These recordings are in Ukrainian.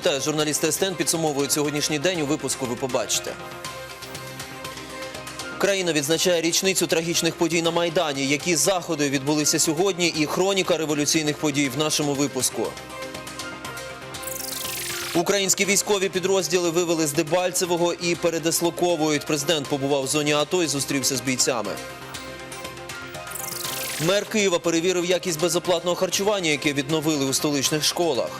Вітаю, журналісти СТН підсумовують сьогоднішній день. У випуску ви побачите. Країна відзначає річницю трагічних подій на Майдані. Які заходи відбулися сьогодні і хроніка революційних подій в нашому випуску. Українські військові підрозділи вивели з Дебальцевого і передислоковують. Президент побував в зоні АТО і зустрівся з бійцями. Мер Києва перевірив якість безоплатного харчування, яке відновили у столичних школах.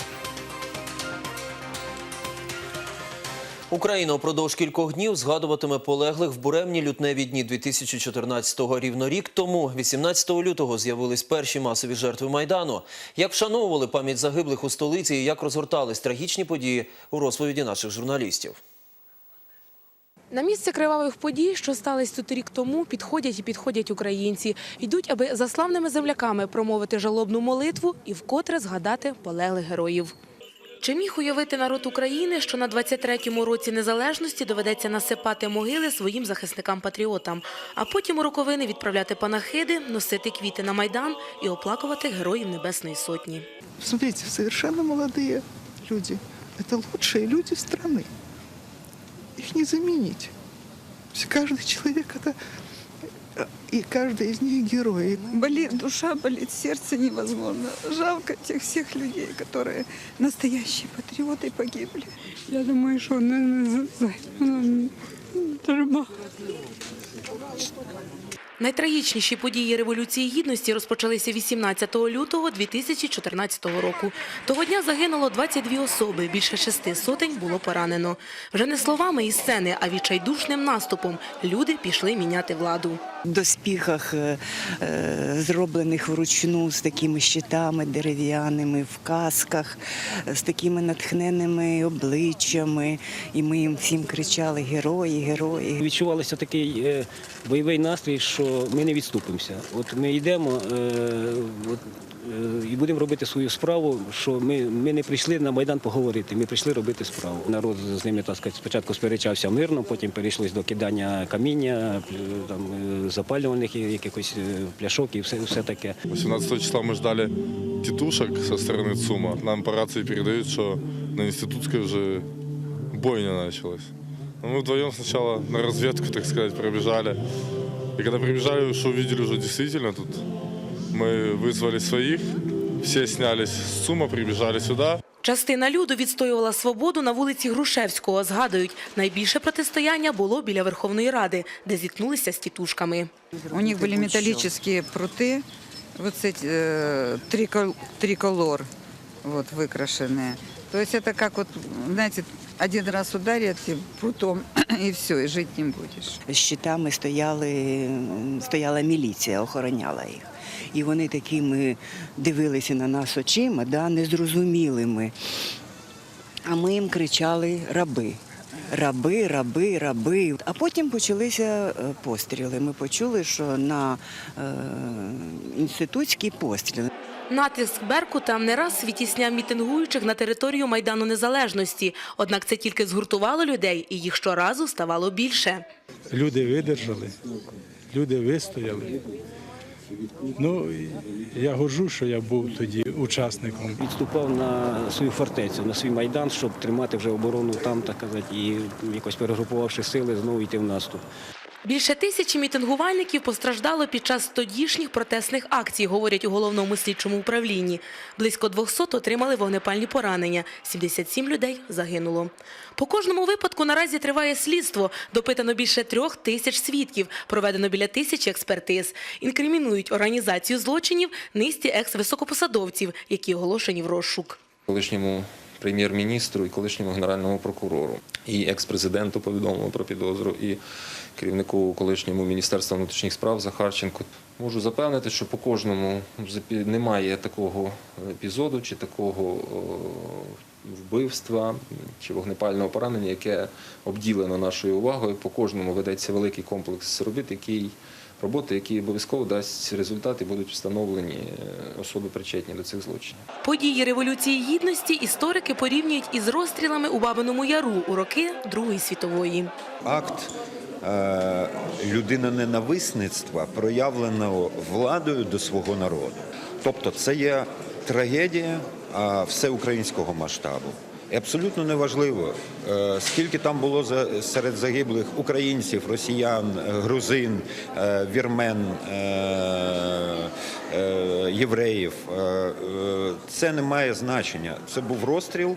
Україна упродовж кількох днів згадуватиме полеглих в буремні лютневі дні 2014-го. Рівно рік тому, 18 лютого, з'явились перші масові жертви Майдану. Як вшановували пам'ять загиблих у столиці і як розгортались трагічні події у розповіді наших журналістів. На місце кривавих подій, що стались тут рік тому, підходять і підходять українці. Йдуть, аби за славними земляками промовити жалобну молитву і вкотре згадати полеглих героїв. Чи міг уявити народ України, що на 23-му році незалежності доведеться насипати могили своїм захисникам-патріотам, а потім у роковини відправляти панахиди, носити квіти на майдан і оплакувати героїв Небесної Сотні? Смотрите, совершенно молодые люди. Это лучшие люди страны. Их не заменить. То есть Каждый человек это э, и каждый из них герой. Болит душа, болит сердце невозможно. Жалко тех всех людей, которые настоящие патриоты погибли. Я думаю, что наверное, за, за это треба. Найтрагічніші події Революції Гідності розпочалися 18 лютого 2014 року. Того дня загинуло 22 особи, більше шести сотень було поранено. Вже не словами і сцени, а відчайдушним наступом люди пішли міняти владу. Доспіхах, е, е, зроблених вручну з такими щитами дерев'яними, в касках, з такими натхненими обличчями. І ми їм всім кричали Герої, герої. Відчувалося такий е, бойовий настрій, що ми не відступимося. От ми йдемо і будемо робити свою справу, що ми, ми не прийшли на Майдан поговорити, ми прийшли робити справу. Народ з ними так сказати, спочатку сперечався мирно, потім перейшлось до кидання каміння, е, там, е, запалювальних якихось е, пляшок і все, все таке. 18 числа мы ждали тетушек со стороны ЦУМа. Нам по рации передают, что на Институтской уже бойня началась. Но мы вдвоем сначала на разведку, так сказать, пробежали. И когда прибежали, что увидели уже действительно тут, мы вызвали своих, все снялись с ЦУМа, прибежали сюда. Частина люду відстоювала свободу на вулиці Грушевського. Згадують, найбільше протистояння було біля Верховної Ради, де зіткнулися з тітушками. У них были металлические пруты, вот эти э, трикол- триколор, вот выкрашенные. То есть это как вот, знаете, один раз ударят и прутом, и все, и жить не будешь. З щитами стояли, стояла міліція, охороняла їх. І вони такими дивилися на нас очима, да, незрозумілими. А ми їм кричали раби. Раби, раби, раби. А потім почалися е, постріли. Ми почули, що на е, інститутський постріл. Натиск Беркута не раз відтісняв мітингуючих на територію Майдану Незалежності. Однак це тільки згуртувало людей, і їх щоразу ставало більше. Люди видержали, люди вистояли. Ну, я горжу, що я був тоді учасником. Відступав на свою фортецю, на свій майдан, щоб тримати вже оборону там, так казати, і якось перегрупувавши сили, знову йти в наступ. Більше тисячі мітингувальників постраждало під час тодішніх протестних акцій, говорять у головному слідчому управлінні. Близько 200 отримали вогнепальні поранення, 77 людей загинуло. По кожному випадку наразі триває слідство. Допитано більше трьох тисяч свідків, проведено біля тисячі експертиз. Інкримінують організацію злочинів низці екс-високопосадовців, які оголошені в розшук. колишньому прем'єр-міністру і колишньому генеральному прокурору, і екс-президенту повідомили про підозру, і керівнику колишньому міністерства внутрішніх справ Захарченку. Можу запевнити, що по кожному немає такого епізоду чи такого вбивства чи вогнепального поранення, яке обділено нашою увагою. По кожному ведеться великий комплекс робіт, який роботи, які обов'язково дасть результат і будуть встановлені е, особи причетні до цих злочинів. Події Революції Гідності історики порівнюють із розстрілами у Бабиному Яру у роки Другої світової. акт е, людиноненависництва, проявленого владою до свого народу. Тобто це є трагедія всеукраїнського масштабу. І абсолютно неважливо, е, скільки там було за- серед загиблих українців, росіян, е, грузин, е, вірмен, євреїв. Це не має значення. Це був розстріл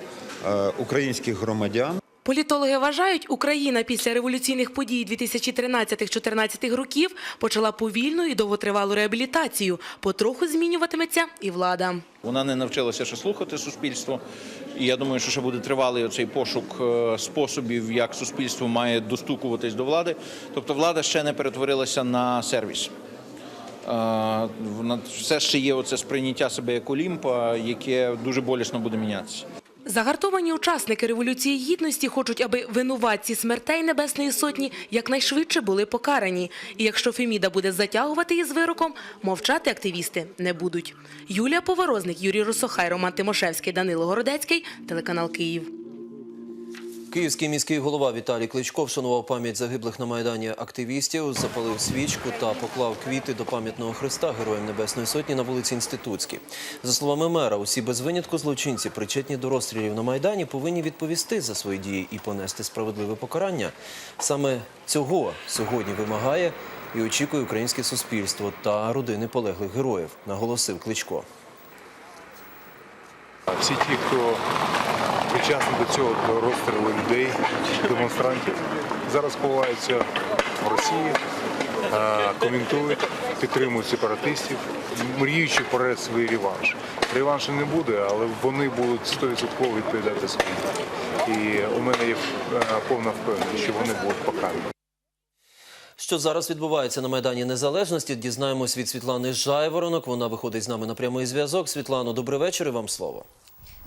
українських громадян. Політологи вважають, Україна після революційних подій 2013-14 років почала повільну і довготривалу реабілітацію. Потроху змінюватиметься і влада. Вона не навчилася ще слухати суспільство. І я думаю, що ще буде тривалий оцей пошук е, способів, як суспільство має достукуватись до влади. Тобто влада ще не перетворилася на сервіс. Е, все ще є оце сприйняття себе як Олімпа, яке дуже болісно буде мінятися. Загартовані учасники Революції Гідності хочуть, аби винуватці смертей Небесної Сотні якнайшвидше були покарані. І якщо Феміда буде затягувати із вироком, мовчати активісти не будуть. Юлія Поворозник, Юрій Русохай, Роман Тимошевський, Данило Городецький, телеканал Київ. Київський міський голова Віталій Кличко вшанував пам'ять загиблих на Майдані активістів, запалив свічку та поклав квіти до пам'ятного хреста Героям Небесної Сотні на вулиці Інститутській. За словами мера, усі без винятку злочинці, причетні до розстрілів на Майдані, повинні відповісти за свої дії і понести справедливе покарання. Саме цього сьогодні вимагає і очікує українське суспільство та родини полеглих героїв, наголосив Кличко. Всі ті, хто причасні до цього, розстрілу людей, демонстрантів, зараз ховаються в Росії, коментують, підтримують сепаратистів, мріючи про свій реванш. Реваншу не буде, але вони будуть 100% відповідати своїм. І у мене є повна впевненість, що вони будуть покарані. Що зараз відбувається на Майдані Незалежності, дізнаємось від Світлани Жайворонок. Вона виходить з нами на прямий зв'язок. Світлано, добрий вечір і вам слово.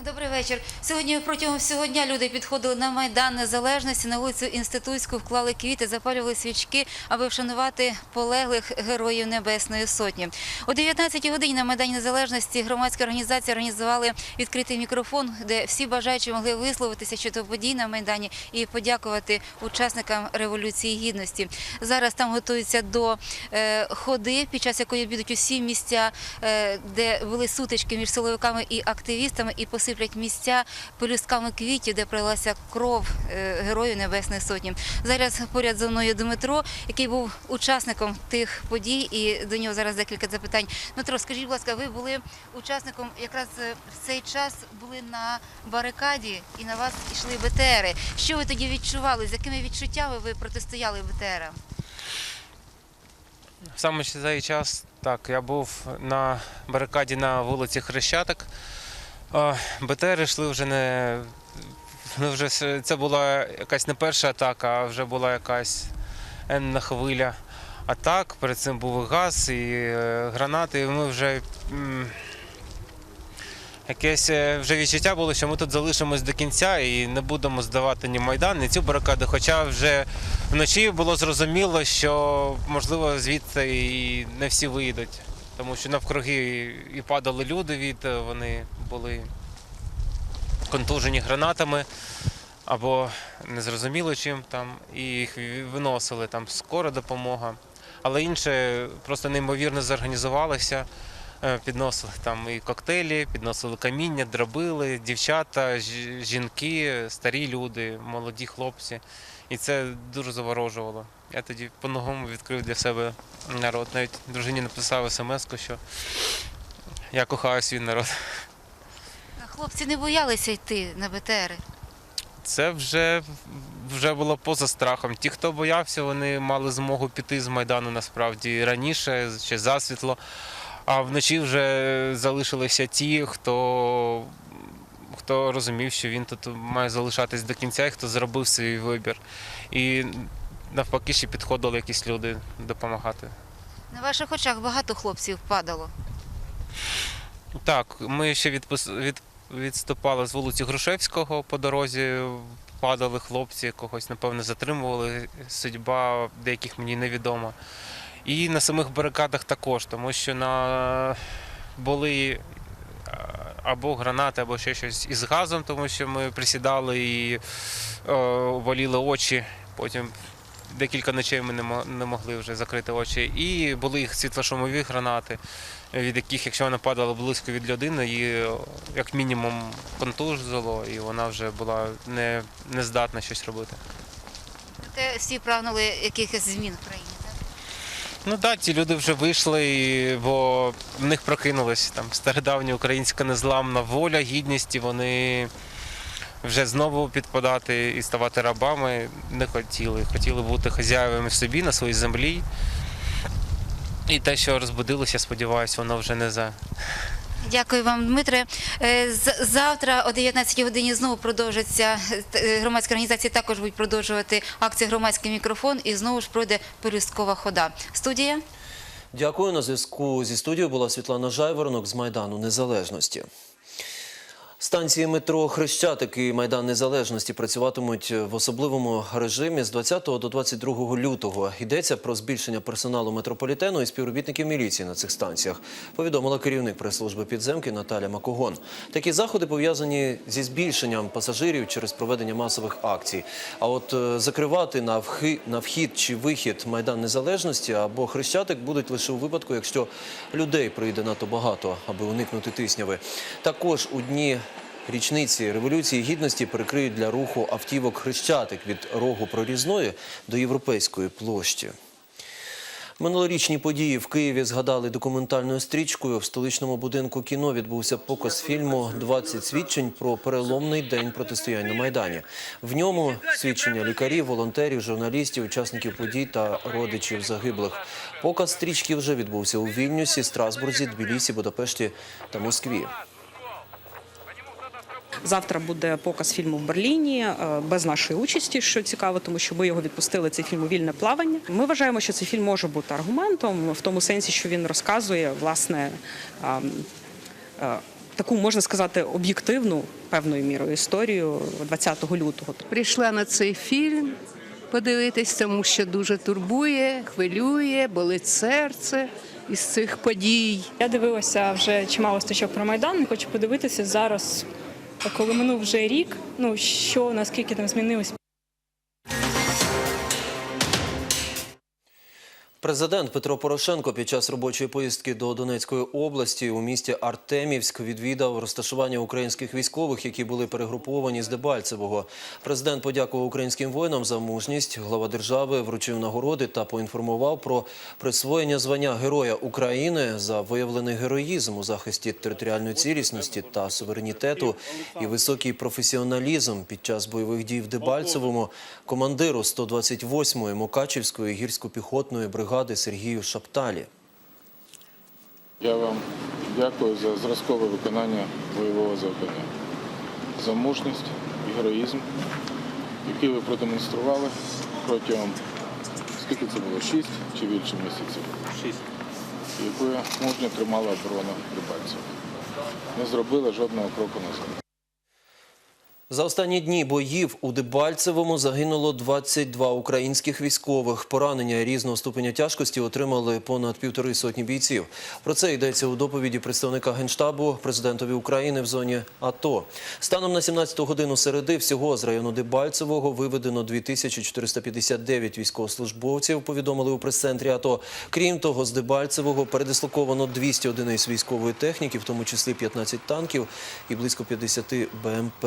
Добрий вечір. Сьогодні протягом всього дня люди підходили на майдан незалежності на вулицю Інститутську, вклали квіти, запалювали свічки, аби вшанувати полеглих героїв Небесної Сотні. О 19 годині на майдані незалежності громадські організації організували відкритий мікрофон, де всі бажаючі могли висловитися щодо подій на майдані і подякувати учасникам революції гідності. Зараз там готуються до е, ходи, під час якої обідуть усі місця, е, де були сутички між силовиками і активістами, і посиплять місця пелюстками квітів, де пролилася кров е, героїв Небесної Сотні. Зараз поряд зі мною Дмитро, який був учасником тих подій, і до нього зараз декілька запитань. Дмитро, скажіть, будь ласка, ви були учасником якраз е, в цей час були на барикаді і на вас йшли БТРи. Що ви тоді відчували? З якими відчуттями ви протистояли БТРам? Саме цей час так, я був на барикаді на вулиці Хрещатик. БТР йшли вже не. Ну, вже це була якась не перша атака, а вже була якась енна хвиля атак. Перед цим був газ, і е, гранати. І ми вже якесь е, вже відчуття було, що ми тут залишимось до кінця і не будемо здавати ні Майдан, ні цю барикаду. Хоча вже вночі було зрозуміло, що можливо звідти і не всі вийдуть. Тому що навкруги і падали люди від, е, вони були контужені гранатами або незрозуміло чим там, і їх виносили там скора допомога. Але інше просто неймовірно зорганізувалися, е, підносили там і коктейлі, підносили каміння, дробили, дівчата, жінки, старі люди, молоді хлопці. І це дуже заворожувало. Я тоді по-новому відкрив для себе народ. Навіть дружині написав смс, що я кохаю свій народ. А Хлопці не боялися йти на БТРи. Це вже, вже було поза страхом. Ті, хто боявся, вони мали змогу піти з Майдану насправді раніше, ще засвітло. А вночі вже залишилися ті, хто, хто розумів, що він тут має залишатись до кінця і хто зробив свій вибір. І навпаки ще підходили якісь люди допомагати. На ваших очах багато хлопців падало. Так, ми ще відпус... від... відступали з вулиці Грушевського по дорозі, падали хлопці, когось, напевно, затримували. Судьба деяких мені невідома. І на самих барикадах також, тому що на... були або гранати, або ще щось із газом, тому що ми присідали і е, воліли очі. Потім декілька ночей ми не мо- не могли вже закрити очі. І були їх світлошумові гранати, від яких, якщо вона падала близько від людини, її як мінімум контузило, і вона вже була не, не здатна щось робити. Те всі прагнули якихось змін в країні. Ну так, ті люди вже вийшли, бо в них прокинулась там стародавня українська незламна воля, гідність, і вони вже знову підпадати і ставати рабами не хотіли. Хотіли бути хазяєвами в собі на своїй землі. І те, що розбудилося, сподіваюся, воно вже не за Дякую вам, Дмитре. Е, з- Завтра о 19 годині знову продовжаться е, громадські організації також будуть продовжувати акцію громадський мікрофон і знову ж пройде пелюсткова хода. Студія. Дякую. На зв'язку зі студією була Світлана Жайворонок з Майдану Незалежності. Станції метро Хрещатик і Майдан Незалежності працюватимуть в особливому режимі з 20 до 22 лютого. Йдеться про збільшення персоналу метрополітену і співробітників міліції на цих станціях. Повідомила керівник прес-служби підземки Наталя Макогон. Такі заходи пов'язані зі збільшенням пасажирів через проведення масових акцій. А от е, закривати на вхи- на вхід чи вихід Майдан Незалежності або Хрещатик будуть лише у випадку, якщо людей прийде надто багато, аби уникнути тисняви. Також у дні річниці Революції Гідності перекриють для руху автівок Хрещатик від рогу прорізної до Європейської площі. Минулорічні події в Києві згадали документальною стрічкою. В столичному будинку кіно відбувся показ фільму «20 свідчень про переломний день протистояння Майдані. В ньому свідчення лікарів, волонтерів, журналістів, учасників подій та родичів загиблих. Показ стрічки вже відбувся у Вільнюсі, Страсбурзі, Тбілісі, Будапешті та Москві. Завтра буде показ фільму в Берліні е, без нашої участі, що цікаво, тому що ми його відпустили. Цей фільм у вільне плавання. Ми вважаємо, що цей фільм може бути аргументом в тому сенсі, що він розказує власне а, таку можна сказати об'єктивну певною мірою історію 20 лютого. Прийшла на цей фільм подивитись, тому що дуже турбує, хвилює, болить серце із цих подій. Я дивилася вже чимало стачок про Майдан. Хочу подивитися зараз, коли минув вже рік. Ну що наскільки там змінилось Президент Петро Порошенко під час робочої поїздки до Донецької області у місті Артемівськ відвідав розташування українських військових, які були перегруповані з Дебальцевого. Президент подякував українським воїнам за мужність. Глава держави вручив нагороди та поінформував про присвоєння звання Героя України за виявлений героїзм у захисті територіальної цілісності та суверенітету і високий професіоналізм під час бойових дій в Дебальцевому командиру 128-ї Мукачівської гірсько-піхотної бригади Сергію Шапталі. Я вам дякую за зразкове виконання бойового завдання, за мужність і героїзм, який ви продемонстрували протягом скільки це було? Шість чи більше місяців? Шість. Ви мужньо тримали оборону Дебальцева. Не зробили жодного кроку назад. За останні дні боїв у Дебальцевому загинуло 22 українських військових. Поранення різного ступеня тяжкості отримали понад півтори сотні бійців. Про це йдеться у доповіді представника Генштабу президентові України в зоні АТО. Станом на 17 годину середи всього з району Дебальцевого виведено 2459 військовослужбовців, повідомили у прес-центрі АТО. Крім того, з Дебальцевого передислоковано 200 одиниць військової техніки, в тому числі 15 танків і близько 50 БМП.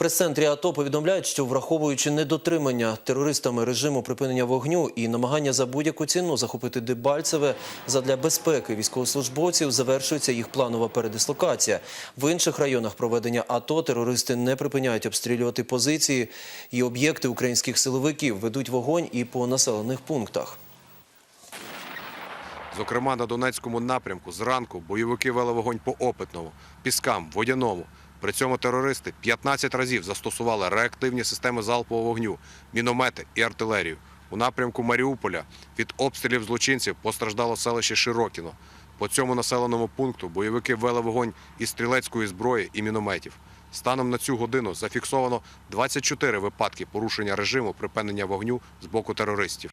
Прес-центрі АТО повідомляють, що враховуючи недотримання терористами режиму припинення вогню і намагання за будь-яку ціну захопити Дебальцеве задля безпеки військовослужбовців, завершується їх планова передислокація. В інших районах проведення АТО терористи не припиняють обстрілювати позиції і об'єкти українських силовиків, ведуть вогонь і по населених пунктах. Зокрема, на Донецькому напрямку зранку бойовики вели вогонь по Опитному, Піскам, Водяному. При цьому терористи 15 разів застосували реактивні системи залпового вогню, міномети і артилерію. У напрямку Маріуполя від обстрілів злочинців постраждало селище Широкіно. По цьому населеному пункту бойовики вели вогонь із стрілецької зброї і мінометів. Станом на цю годину зафіксовано 24 випадки порушення режиму припинення вогню з боку терористів.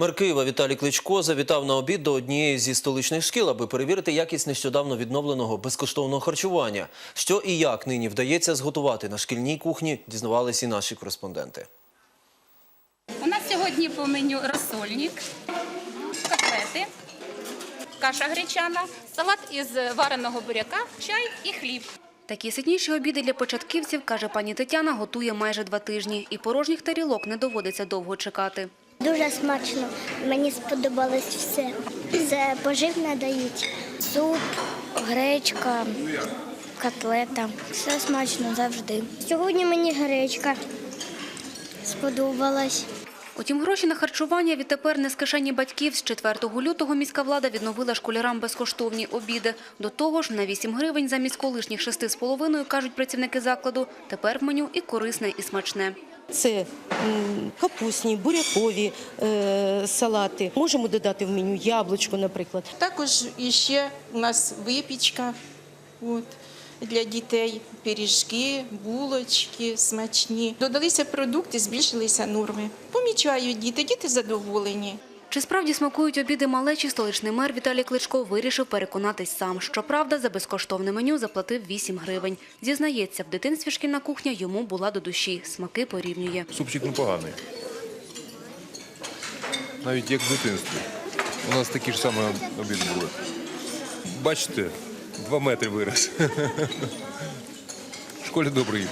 Мер Києва Віталій Кличко завітав на обід до однієї зі столичних шкіл, аби перевірити якість нещодавно відновленого безкоштовного харчування. Що і як нині вдається зготувати на шкільній кухні, дізнавалися і наші кореспонденти. У нас сьогодні по меню розсольник, котлети, каша гречана, салат із вареного буряка, чай і хліб. Такі ситніші обіди для початківців, каже пані Тетяна, готує майже два тижні. І порожніх тарілок не доводиться довго чекати. Дуже смачно. Мені сподобалось все. Все поживне дають. Суп, гречка, котлета. Все смачно завжди. Сьогодні мені гречка сподобалась. Утім, гроші на харчування відтепер не з кишені батьків. З 4 лютого міська влада відновила школярам безкоштовні обіди. До того ж, на 8 гривень замість колишніх 6,5, кажуть працівники закладу, тепер в меню і корисне, і смачне. Це капусні, бурякові е, салати. Можемо додати в меню яблучко, наприклад. Також іще у нас випічка для дітей, пиріжки, булочки смачні. Додалися продукти, збільшилися норми. Помічають діти, діти задоволені. Чи справді смакують обіди малечі, столичний мер Віталій Кличко вирішив переконатись сам. Щоправда, за безкоштовне меню заплатив 8 гривень. Зізнається, в дитинстві шкільна кухня йому була до душі. Смаки порівнює. Супчик непоганий. Навіть як в дитинстві. У нас такі ж самі обіди були. Бачите, два метри вирос. В школі добре їм.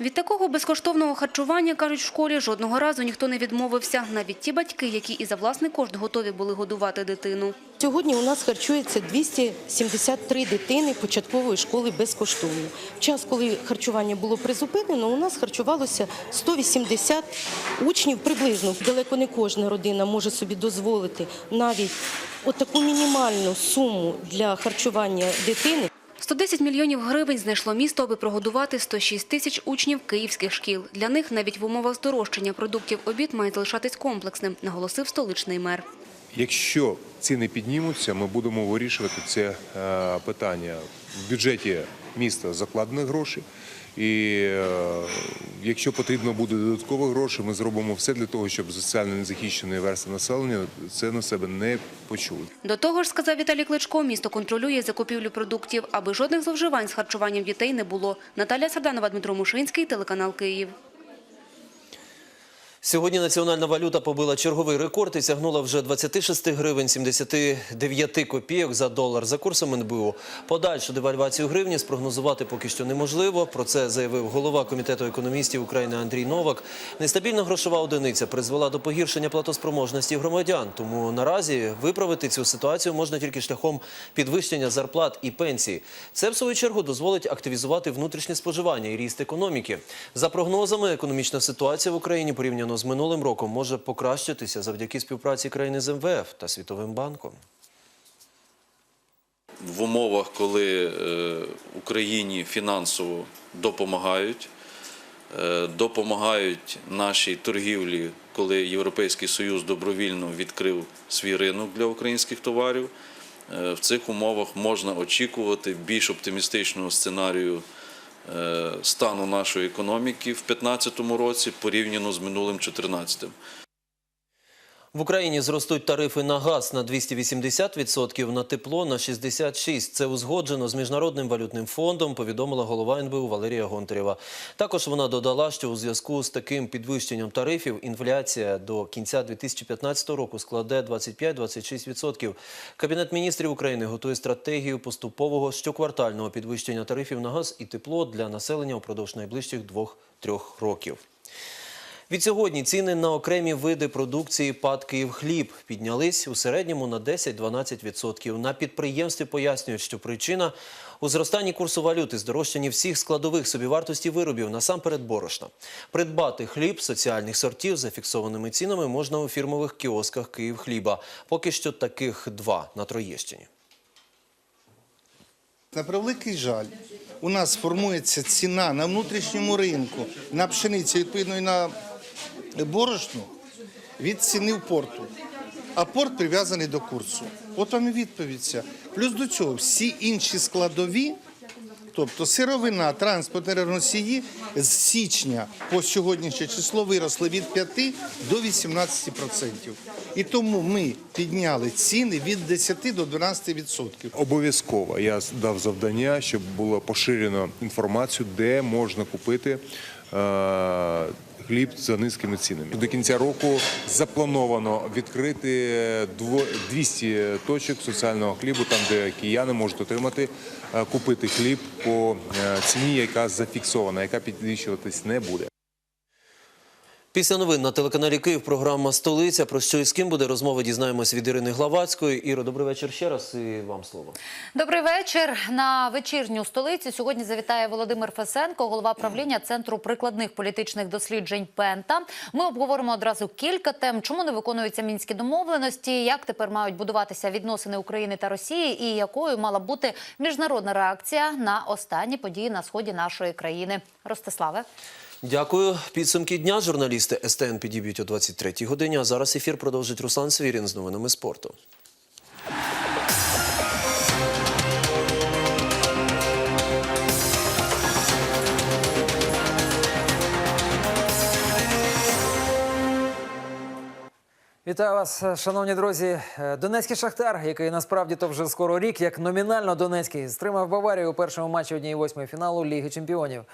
Від такого безкоштовного харчування, кажуть, в школі жодного разу ніхто не відмовився. Навіть ті батьки, які і за власний кошт готові були годувати дитину. Сьогодні у нас харчується 273 дитини початкової школи безкоштовно. В час, коли харчування було призупинено, у нас харчувалося 180 учнів приблизно. Далеко не кожна родина може собі дозволити навіть отаку мінімальну суму для харчування дитини. 110 мільйонів гривень знайшло місто, аби прогодувати 106 тисяч учнів київських шкіл. Для них навіть в умовах здорожчання продуктів обід має залишатись комплексним, наголосив столичний мер. Якщо ціни піднімуться, ми будемо вирішувати це е, питання. В бюджеті міста закладені гроші. І е, якщо потрібно буде додаткові гроші, ми зробимо все для того, щоб соціально незахищені верстви населення це на себе не почули. До того ж, сказав Віталій Кличко, місто контролює закупівлю продуктів, аби жодних зловживань з харчуванням дітей не було. Наталя Сарданова, Дмитро Мушинський, телеканал Київ. Сьогодні національна валюта побила черговий рекорд і сягнула вже 26 гривень 79 копійок за долар. За курсом НБУ подальшу девальвацію гривні спрогнозувати поки що неможливо. Про це заявив голова комітету економістів України Андрій Новак. Нестабільна грошова одиниця призвела до погіршення платоспроможності громадян. Тому наразі виправити цю ситуацію можна тільки шляхом підвищення зарплат і пенсій. Це в свою чергу дозволить активізувати внутрішнє споживання і ріст економіки. За прогнозами, економічна ситуація в Україні порівняно з минулим роком може покращитися завдяки співпраці країни з МВФ та Світовим банком. в умовах, коли е, Україні фінансово допомагають, е, допомагають нашій торгівлі, коли Європейський Союз добровільно відкрив свій ринок для українських товарів. Е, В цих умовах можна очікувати більш оптимістичного сценарію стану нашої економіки в 2015 році порівняно з минулим 2014. В Україні зростуть тарифи на газ на 280%, на тепло на 66%. Це узгоджено з Міжнародним валютним фондом, повідомила голова НБУ Валерія Гонтарєва. Також вона додала, що у зв'язку з таким підвищенням тарифів інфляція до кінця 2015 року складе 25-26%. Кабінет міністрів України готує стратегію поступового щоквартального підвищення тарифів на газ і тепло для населення упродовж найближчих двох-трьох років. Від сьогодні ціни на окремі види продукції ПАД «Київхліб» піднялись у середньому на 10-12%. На підприємстві пояснюють, що причина у зростанні курсу валюти, здорожчанні всіх складових собівартості виробів, насамперед борошна. Придбати хліб соціальних сортів за фіксованими цінами можна у фірмових кіосках «Київхліба». Поки що таких два на Троєщині. На превеликий жаль, у нас формується ціна на внутрішньому ринку на пшениці, відповідно і на борошно від ціни в порту. А порт прив'язаний до курсу. От вам і відповідь. Плюс до цього всі інші складові, Тобто сировина, транспортні носії з січня по сьогоднішнє число виросли від 5 до 18%. І тому ми підняли ціни від 10 до 12%. Обов'язково я дав завдання, щоб було поширено інформацію, де можна купити е, хліб за низькими цінами. До кінця року заплановано відкрити дво- 200 точок соціального хлібу, там де кияни можуть отримати, е, купити хліб по е, ціні, яка зафіксована, яка підвищуватись не буде. Після новин на телеканалі Київ програма Столиця. Про що і з ким буде розмова, дізнаємось від Ірини Главацької. Іро, добрий вечір ще раз і вам слово. Добрий вечір. На вечірню столицю сьогодні завітає Володимир Фесенко, голова правління Центру прикладних політичних досліджень Пента. Ми обговоримо одразу кілька тем, чому не виконуються мінські домовленості, як тепер мають будуватися відносини України та Росії, і якою мала бути міжнародна реакція на останні події на сході нашої країни. Ростиславе. Дякую. Підсумки дня журналісти СТН підіб'ють о 23-й годині. А зараз ефір продовжить Руслан Свірін з новинами спорту. Вітаю вас, шановні друзі. Е, Донецький шахтар, який насправді то вже скоро рік, як номінально Донецький, стримав Баварію у першому матчі 1-8 фіналу Ліги Чемпіонів.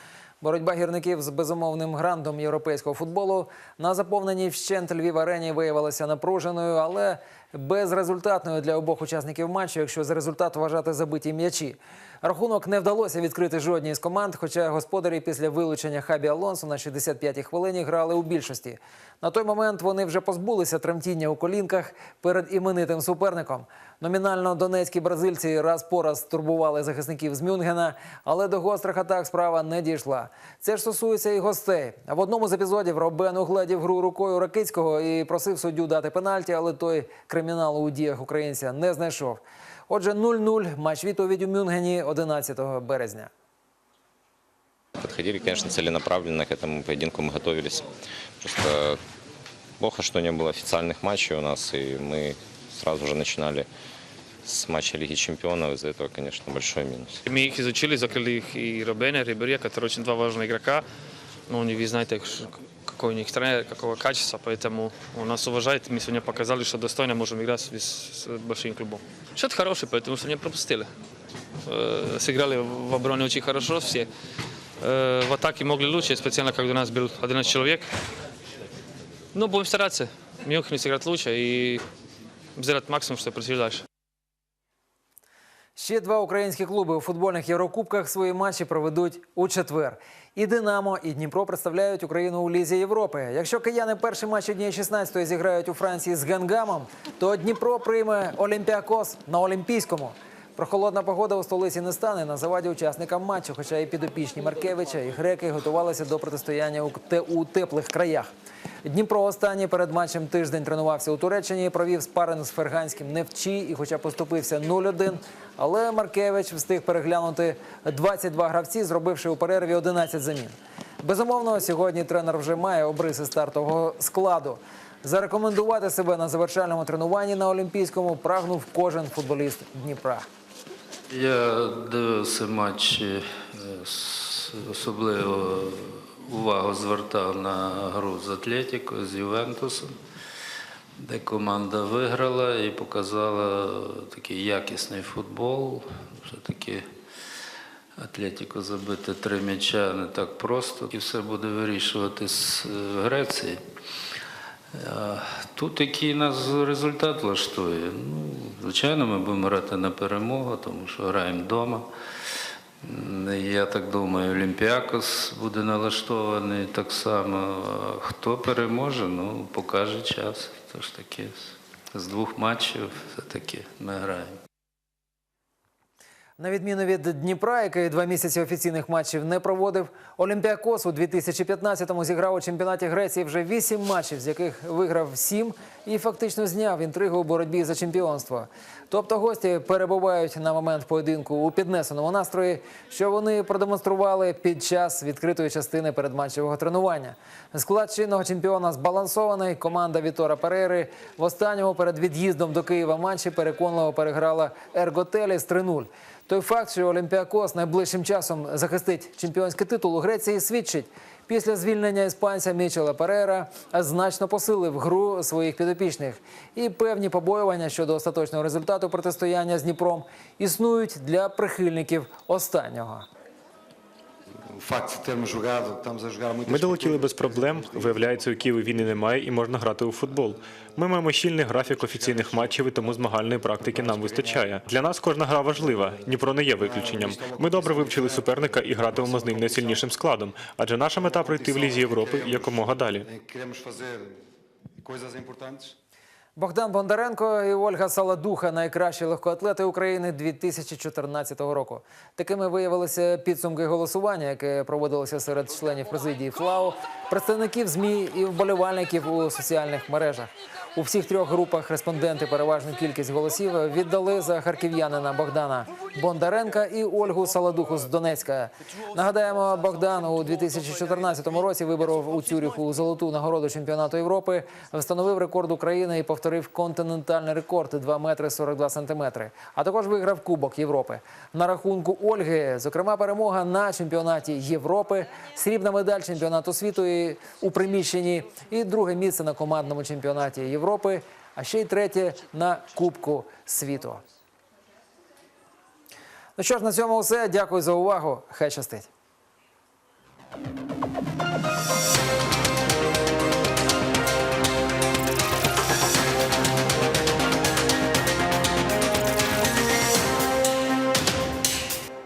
Боротьба гірників з безумовним грандом європейського футболу. На заповненій вщент Львів арені виявилася напруженою, але безрезультатною для обох учасників матчу, якщо за результат вважати забиті м'ячі. Рахунок не вдалося відкрити жодній з команд, хоча господарі після вилучення Хабі Алонсо на 65-й хвилині грали у більшості. На той момент вони вже позбулися тремтіння у колінках перед іменитим суперником. Номінально донецькі бразильці раз по раз турбували захисників з Мюнхена, але до гострих атак справа не дійшла. Це ж стосується і гостей. А в одному з епізодів Робен угледів гру рукою Ракицького і просив суддю дати пенальті, але той криміналу у діях українця не знайшов. Отже, 0-0. Матч відповідь у Мюнхені 11 березня. Подходили, конечно, целенаправленно к этому поединку, мы готовились. Просто плохо, что не было официальных матчей у нас, и мы сразу же начинали с матча Лиги Чемпионов, из-за этого, конечно, большой минус. Мы их изучили, закрыли их и Робена, и Риберия, которые очень два важных игрока. Ну, не вы знаете, ш- какой у них тренер, какого качества, поэтому он нас уважает. Мы сегодня показали, что достойно можем играть с, с большим клубом. Счет хороший, поэтому что не пропустили. Э, Сыграли в обороне очень хорошо все. Э, В атаке могли лучше, специально, когда у нас был 11 человек. Но будем стараться. Мюнхен сыграть лучше и сделать максимум, чтобы пройти дальше. Ще два українські клуби у футбольних Єврокубках свої матчі проведуть у четвер. І Динамо, і Дніпро представляють Україну у Лізі Європи. Якщо кияни перший матч однієї 16 зіграють у Франції з Гангамом, то Дніпро прийме Олімпіакос на Олімпійському. Прохолодна погода у столиці не стане на заваді учасникам матчу, хоча і підопічні Маркевича, і греки готувалися до протистояння у те- у теплих краях. Дніпро останній перед матчем тиждень тренувався у Туреччині, провів спаринг з Ферганським не вчі, і хоча поступився 0-1, але Маркевич встиг переглянути 22 гравці, зробивши у перерві 11 замін. Безумовно, сьогодні тренер вже має обриси стартового складу. Зарекомендувати себе на завершальному тренуванні на Олімпійському прагнув кожен футболіст Дніпра. Я дивився матчі, е, особливо увагу звертав на гру з Атлетіко, з Ювентусом, де команда виграла і показала такий якісний футбол. Все-таки Атлетіко забити три м'яча не так просто. І все буде вирішуватись в Греції. Тут який нас результат влаштує. Ну, звичайно, ми будемо грати на перемогу, тому що граємо вдома. Я так думаю, Олімпіакос буде налаштований так само. Хто переможе, ну, покаже час. Тож таки, з двох матчів все-таки ми граємо. На відміну від Дніпра, який два місяці офіційних матчів не проводив, Олімпіакос у 2015-му зіграв у чемпіонаті Греції вже вісім матчів, з яких виграв сім і фактично зняв інтригу у боротьбі за чемпіонство. Тобто гості перебувають на момент поєдинку у піднесеному настрої, що вони продемонстрували під час відкритої частини передматчевого тренування. Склад чинного чемпіона збалансований. Команда Вітора Перейри в останньому перед від'їздом до Києва матчі переконливо переграла Ерготелі з 3-0. Той факт, що Олімпіакос найближчим часом захистить чемпіонський титул у Греції, свідчить. Після звільнення іспанця Мічела Перера значно посилив гру своїх підопічних. І певні побоювання щодо остаточного результату протистояння з Дніпром існують для прихильників останнього. Ми долетіли без проблем. Виявляється, у Києві війни немає і можна грати у футбол. Ми маємо щільний графік офіційних матчів, і тому змагальної практики нам вистачає. Для нас кожна гра важлива. Дніпро не є виключенням. Ми добре вивчили суперника і гратимемо з ним найсильнішим складом, адже наша мета пройти в лізі Європи якомога далі. Богдан Бондаренко і Ольга Саладуха найкращі легкоатлети України 2014 року. Такими виявилися підсумки голосування, яке проводилося серед членів президії ФЛАУ, представників ЗМІ і вболівальників у соціальних мережах. У всіх трьох групах респонденти переважну кількість голосів віддали за харків'янина Богдана Бондаренка і Ольгу Саладуху з Донецька. Нагадаємо, Богдан у 2014 році виборов у Цюріху золоту нагороду чемпіонату Європи, встановив рекорд України і повторив континентальний рекорд 2 метри 42 сантиметри. А також виграв Кубок Європи. На рахунку Ольги, зокрема, перемога на чемпіонаті Європи, срібна медаль чемпіонату світу у приміщенні, і друге місце на командному чемпіонаті Європи, а ще й третє на Кубку світу. Ну що ж, на цьому все. Дякую за увагу. Хай щастить.